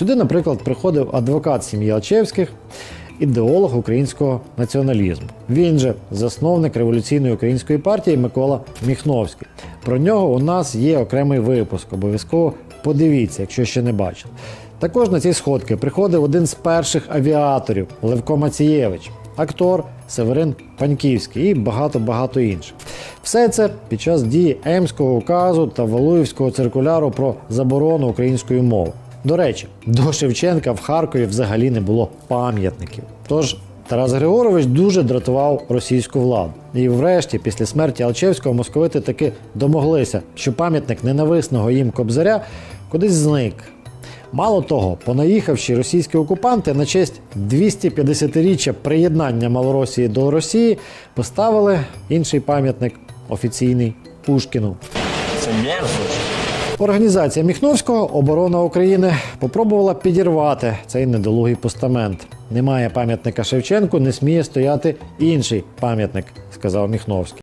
Сюди, наприклад, приходив адвокат сім'ї Алчевських, ідеолог українського націоналізму. Він же засновник революційної української партії Микола Міхновський. Про нього у нас є окремий випуск. Обов'язково подивіться, якщо ще не бачили. Також на ці сходки приходив один з перших авіаторів Левко Мацієвич, актор Северин Паньківський і багато-багато інших. Все це під час дії Емського указу та Валуївського циркуляру про заборону української мови. До речі, до Шевченка в Харкові взагалі не було пам'ятників. Тож Тарас Григорович дуже дратував російську владу. І врешті, після смерті Алчевського, московити таки домоглися, що пам'ятник ненависного їм кобзаря кудись зник. Мало того, понаїхавші російські окупанти на честь 250-річчя приєднання Малоросії до Росії поставили інший пам'ятник офіційний Пушкіну. Це мерзость. Організація Міхновського оборона України попробувала підірвати цей недолугий постамент. Немає пам'ятника Шевченку, не сміє стояти інший пам'ятник, сказав Міхновський.